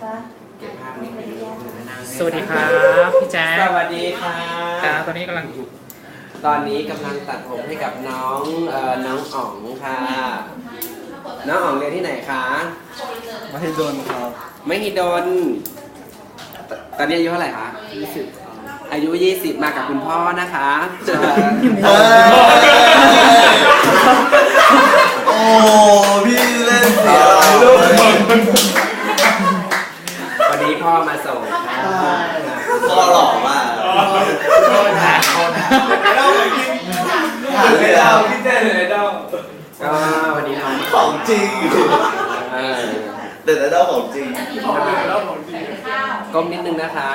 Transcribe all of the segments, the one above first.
สวัสดีครับ พี่แจ๊คสวัสดีค่ะครับตอนนี้กำลังตอนนี้กำลังตัดผมให้กับน้องเอ่อน้องอ๋องค่ะ น้องอ๋องเรียนที่ไหนคะมาให้โดนครับไม่ฮิดนตตอนนี้อายุเท่าไหร่คะยี่สิบอายุ 20 มากับคุณพ่อนะคะโอ้พี่เล่นเสียลูกวันนี้ พ่อมาส่งค่ะพ่อหล่อมากหาไม่ได้พี่เต้นเลยเด้าก็วันนี้น้องมาของจริงเออเด็ดเด้าของจริงก้มนิดนึงนะคะ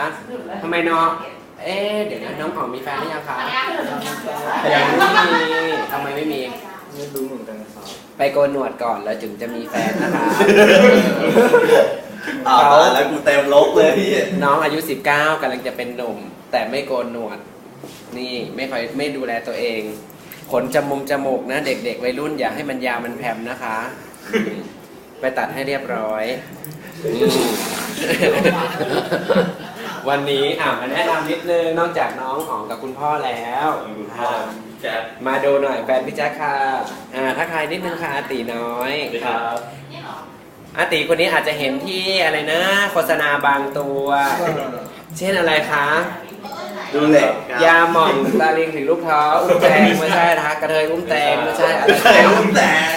ทำไมน้องเอ๊ะเดี๋ยวนะน้องอ๋องมีแฟนหรือยังคะยังไม่มีทำไมไม่มีไม่รู้เหมือนกันครับไปโกนหนวดก่อนแล้วถึงจะมีแฟนนะคะ อ้าวตายแล้วกูเต็มลบเลยพี่น้องอายุ 19กำลังจะเป็นหนุ่ม แต่ไม่โกนหนวด นี่ไม่ค่อยไม่ดูแลตัวเอง ขนจมูกจมูกนะ เด็กๆวัยรุ่นอย่าให้มันยาวมันแผ่นะคะอืมไปตัดให้เรียบร้อยอืมวันนี้อะมาแนะนำนิดนึงนอกจากน้องอ๋องกับคุณพ่อแล้วอ่าแจ๊บมาดูหน่อยแฟนพี่แจ๊คค่ะอ่าทักทายนิดนึงค่ะอาตีน้อย ครับ อาตีคนนี้อาจจะเห็นที่อะไรนะ โฆษณาบางตัว เช่นอะไรคะ ดูเหล็กยาหม่องตาลิงถึงลูกท้ออุ้มแตงไม่ใช่นะคะกระเทยอุ้มแตงไม่ใช่อะไรใครอุ้มแตง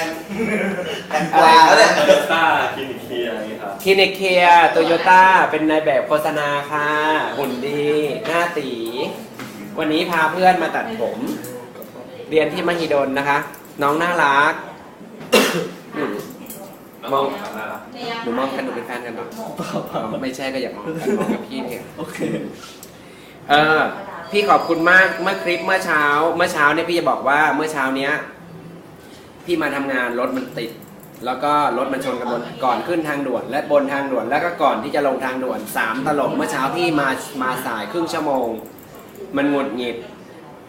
แตงกวาเนี่ย โตโยต้าคลินิกเคียร์อย่างนี้ครับ คลินิกเคียโตโยต้าเป็นนายแบบโฆษณาค่ะ หุ่นดี หน้าตี วันนี้พาเพื่อนมาตัดผม เรียนที่มหิดลนะคะ น้องน่ารัก มองหนูมองกันหนูเป็นแฟนกันเหรอไม่ใช่ก็อย่ามองกันมองกับพี่เนี่ยโอเค เออ พี่ขอบคุณมากเมื่อคลิปเมื่อเช้า เมื่อเช้าเนี่ยพี่จะบอกว่าเมื่อเช้าเนี้ย พี่มาทำงานรถมันติด แล้วก็รถมันชนกันบนก่อนขึ้นทางด่วน และบนทางด่วน แล้วก็ก่อนที่จะลงทางด่วนสามตลบเมื่อเช้าพี่มามาสายครึ่งชั่วโมง มันหงุดหงิด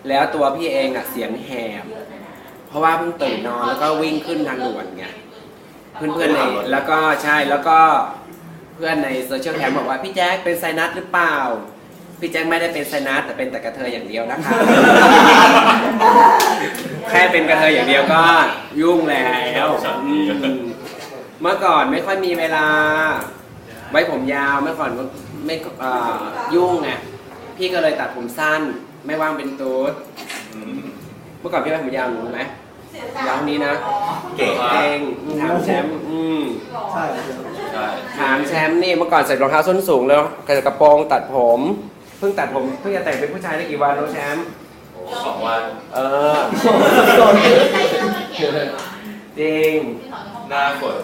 แล้วตัวพี่เองอะเสียงแหบเพราะว่าเพิ่งตื่นนอนแล้วก็วิ่งขึ้นทางด่วนไง เพื่อนๆในแล้วก็ใช่แล้วก็เพื่อนในโซเชียลแคมบอกว่าพี่แจ๊คเป็นไซนัสหรือเปล่า พี่แจ๊คไม่ได้เป็นไซนัสแต่เป็นแต่กระเทยอย่างเดียวนะคะ แค่เป็นกระเทยอย่างเดียวก็ยุ่งแล้วอืมเมื่อก่อนไม่ค่อยมีเวลา ไว้ผมยาวเมื่อก่อนก็ไม่เอ่อยุ่งไงพี่ก็เลยตัดผมสั้น ไม่ว่างเป็นตูดเมื่อก่อนพี่ไว้ผมยาวหนูรู้ไหม ยาวนี้นะ เก่งเองถามแชมป์อืมใช่ใช่ถามแชมป์นี่เมื่อก่อนใส่รองเท้าส้นสูงแล้วใส่กระโปรงตัดผม เพิ่งตัดผมเพิ่งจะแต่งเป็นผู้ชายได้กี่วันแล้วแชมป์โอ้สองวัน เออจริงหน้าฝน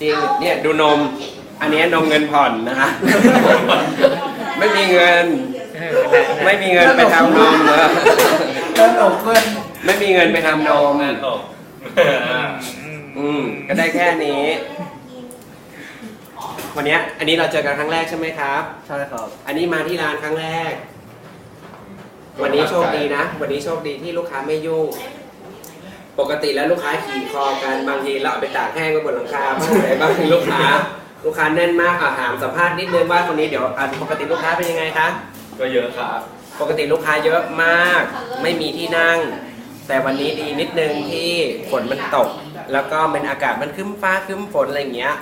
จริงเนี่ยดูนม อันนี้นมเงินผ่อนนะคะไม่มีเงินเออได้ได้ไม่มีเงินไปทำนมเลยเล่นอกเพื่อน ไม่มีเงินไปทำนมหน้าตกอืม ก็ได้แค่นี้ วันเนี้ยอันนี้เราเจอกันครั้งแรกใช่ไหมครับ ใช่ครับ อันนี้มาที่ร้านครั้งแรก วันนี้โชคดีนะ วันนี้โชคดีที่ลูกค้าไม่ยุ่ง ปกติแล้วลูกค้าขี่คอกัน บางทีเราเอาไปตากแห้งไว้บนหลังคาบ้างอะไรบ้างลูกค้า ลูกค้าแน่นมากอะถามสัมภาษณ์นิดนึงว่าคนนี้เดี๋ยวอะปกติลูกค้าเป็นยังไงคะ ก็เยอะครับ ปกติลูกค้าเยอะมาก ไม่มีที่นั่ง แต่วันนี้ดีนิดนึงที่ฝนมันตก แล้วก็เป็นอากาศมันครึ้มฟ้าครึ้มฝนอะไรอย่างเงี้ย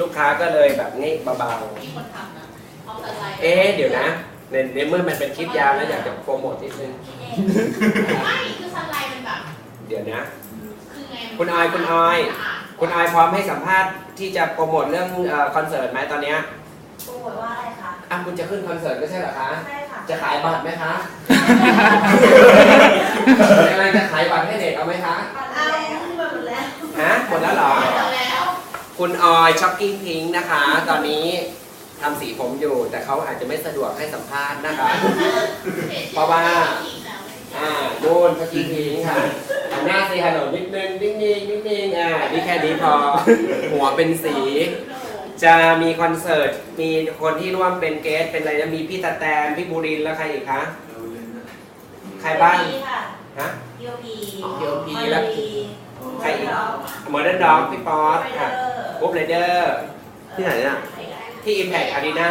ลูกค้าก็เลยแบบงี้เบาๆ เอ๊ะเดี๋ยวนะในในเมื่อมันเป็นคลิปยาวแล้วอยากจะโปรโมทนิดนึง ไม่คือสไลด์มันแบบเดี๋ยวนะ คือไงคุณออยคุณออย คุณออยพร้อมให้สัมภาษณ์ที่จะโปรโมทเรื่องเอ่อคอนเสิร์ตไหมตอนเนี้ยโปรโมทว่าอะไรคะ อะคุณจะขึ้นคอนเสิร์ตก็ใช่เหรอคะ ใช่ค่ะ จะขายบัตรไหมคะกำลังจะขายบัตรให้เด็กเอาไหมคะ เอาขึ้นมาหมดแล้วฮะ หมดแล้วเหรอ หมดแล้ว คุณออยช็อกกิ้งพิงนะคะ ตอนนี้ทำสีผมอยู่ แต่เขาอาจจะไม่สะดวกให้สัมภาษณ์นะคะ เพราะว่า อ่าโน่นช็อกกิ้งพิงค่ะหันหน้าซีฮัลโหลนิดนึงนิ่งๆนิ่งๆอ่านี่แค่นี้พอ หัวเป็นสี จะมีคอนเสิร์ต มีคนที่ร่วมเป็นเกส เป็นอะไรนะมีพี่ตาแตมพี่บูรินทร์แล้วใครอีกคะ ใครบ้าง ค่ะฮะ POP อ๋อ POP แล้ว ใครอีกเเหมือนด็อกพี่ป๊อตค่ะอกรุ๊ปไรเดอร์อที่ไหนเนี่ย ที่ Impact Arena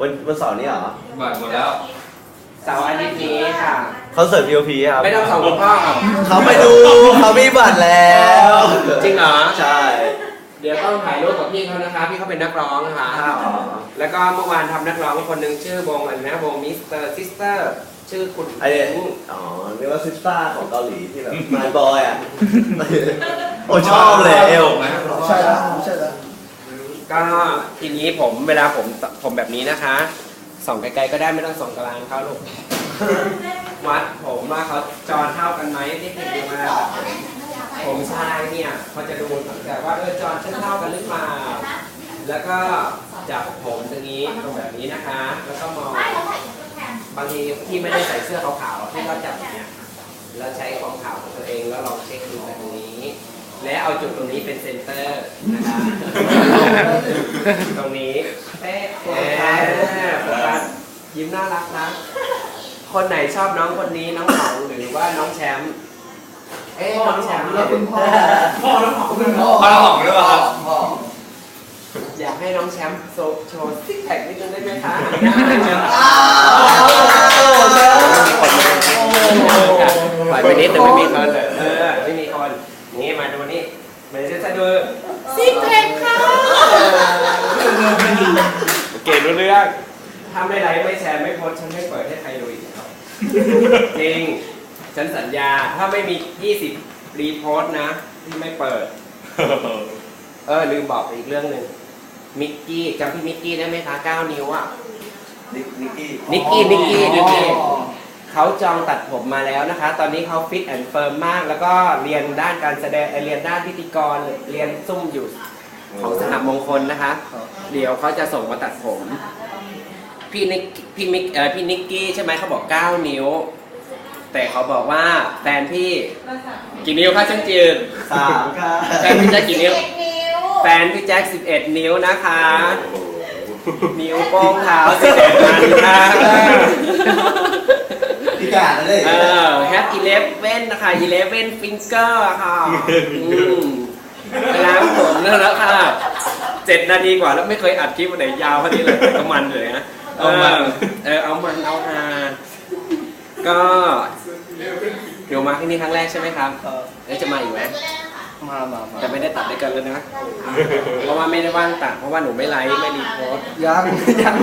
วันวันเสาร์นี้เหรอบัตรหมดแล้ว เสาร์อาทิตย์นี้ค่ะ คอนเสิร์ต POP ครับไม่ต้องส่งคุณพ่อครับเขาไปดูเขามีบัตรแล้ว จริงเหรอ ใช่ เดี๋ยวต้องถ่ายรูปกับพี่เขานะคะ พี่เขาเป็นนักร้องนะคะอ๋อแล้วก็เมื่อวานทำนักร้องคนหนึ่งชื่อวงอะไรนะวงมิสเตอร์ซิสเตอร์ชื่อคุณไอเนี่ยอ๋อเรียกว่าซิสต้าของเกาหลีที่แบบมายบอยอะโอ้ชอบเลยเอลใช่แล้วใช่แล้วก็ทีนี้ผมเวลาผมผมแบบนี้นะคะส่องไกลๆก็ได้ไม่ต้องส่องกลางเขาลูกวัดผมว่าเขาจรเท่ากันไหมที่ผิดดูมา ผมชายเนี่ยเขาจะดูแต่ว่าเออจรฉันเท่ากันหรือเปล่า แล้วก็จับผมตรงนี้ตรงแบบนี้นะคะ แล้วก็มองบางทีที่ไม่ได้ใส่เสื้อขาวๆที่เขาจับเนี่ยแล้วใช้ความขาวของตัวเองแล้วลองเช็คดูแบบนี้ และเอาจุดตรงนี้เป็นเซนเตอร์นะคะตรงนี้เอ๊ะโฟกัสยิ้มน่ารักนะคนไหนชอบน้องคนนี้น้องหองหรือว่าน้องแชมป์ เอ๊ะน้องแชมป์แล้วคุณพ่อพ่อแล้วหอมคุณพ่อพ่อแล้วหอมด้วยป่ะครับพ่ออยากให้น้องแชมป์โชว์โชว์ซิกแพคนิดนึงได้ไหมคะอ้าวเจ้าปล่อยไปนิดนึงไม่มีคนเลยเออไม่มีคนนี่มาดูนี่มาจะจะดูซิกแพคค่ะเก่งรู้เรื่องถ้าไม่ไลค์ไม่แชร์ไม่โพสต์ฉันไม่เปิดให้ใครดูอีกแล้วจริง ฉันสัญญาถ้าไม่มี 20 รีโพสต์นะ ที่ไม่เปิด เออ ลืมบอกไปอีกเรื่องหนึ่งมิกกี้จำพี่มิกกี้ได้ไหมคะ9นิ้วอะ นิกนิกกี้นิกกี้นิกกี้นิกกี้ เขาจองตัดผมมาแล้วนะคะ ตอนนี้เขาฟิตแอนด์เฟิร์มมาก แล้วก็เรียนด้านการแสดงเอ่อเรียนด้านพิธีกร เรียนซุ่มอยู่ของสหมงคลนะคะ เดี๋ยวเขาจะส่งมาตัดผม พี่นิกพี่มิกเออพี่นิกกี้ใช่ไหมเขาบอก 9 นิ้ว แต่เขาบอกว่าแฟนพี่กี่นิ้วคะช่างจืดสามค่ะแฟนพี่แจ็คกี่นิ้วเจ็ดนิ้ว แฟนพี่แจ็ค11 นิ้วนะคะ นิ้วโป้งเท้า11อันค่ะพี่กาดนะเลยเออแฮปอีเลฟเว่นนะคะอีเลฟเว่นฟิงเกอร์ค่ะอืมล้างผมแล้วแล้วค่ะเจ็ดนาทีกว่าแล้วไม่เคยอัดคลิปวันไหนยาวขนาดนี้เลยก็มันเลยนะ เอามันเออเอามันเอาฮา ก็เดี๋ยวมาที่นี่ครั้งแรกใช่ไหมครับแล้วจะมาอีกไหมมามามาแต่ไม่ได้ตัดด้วยกันแล้วนะ เพราะว่าไม่ได้ว่างตัดเพราะว่าหนูไม่ไลฟ์ไม่รีโพสต์ยังยัง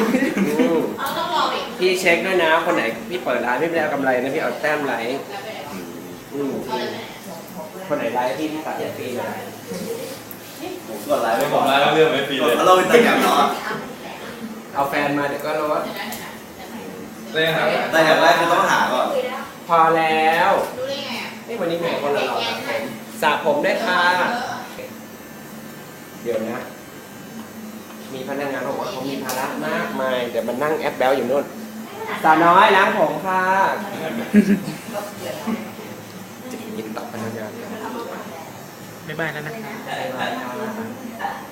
อืมเอาต้องรออีกพี่เช็คด้วยนะคนไหนพี่เปิดร้านพี่ไม่ได้เอากำไรนะพี่เอาแต้มไลฟ์อืมจริงคนไหนไลฟ์พี่ตัดให้ฟรีเลยผมกดไลค์ไม่ไปผก่อมนไลฟ์เรื่องไม่ฟรีกเลดยฟอลโล่อินสตาแกรมเนาะ เอาแฟนมาเดี๋ยวก็ลดได้ครับ แต่อย่างแรกคือต้องหาก่อน พอแล้วดูได้ไงอะนี่วันนี้แหม่คนละหล่อสระผมสระผมได้วยค่ะ เดี๋ยวนะ มีพนักงานบอกว่าเขามีภาระมากมายเดี๋ยวมันนั่งแอปแบลอยู่นู่นสาวน้อยล้างผมค่ะจะยินตอบพนักงานบ๊ายบายแล้วนะคะบ๊ายบายค่ะ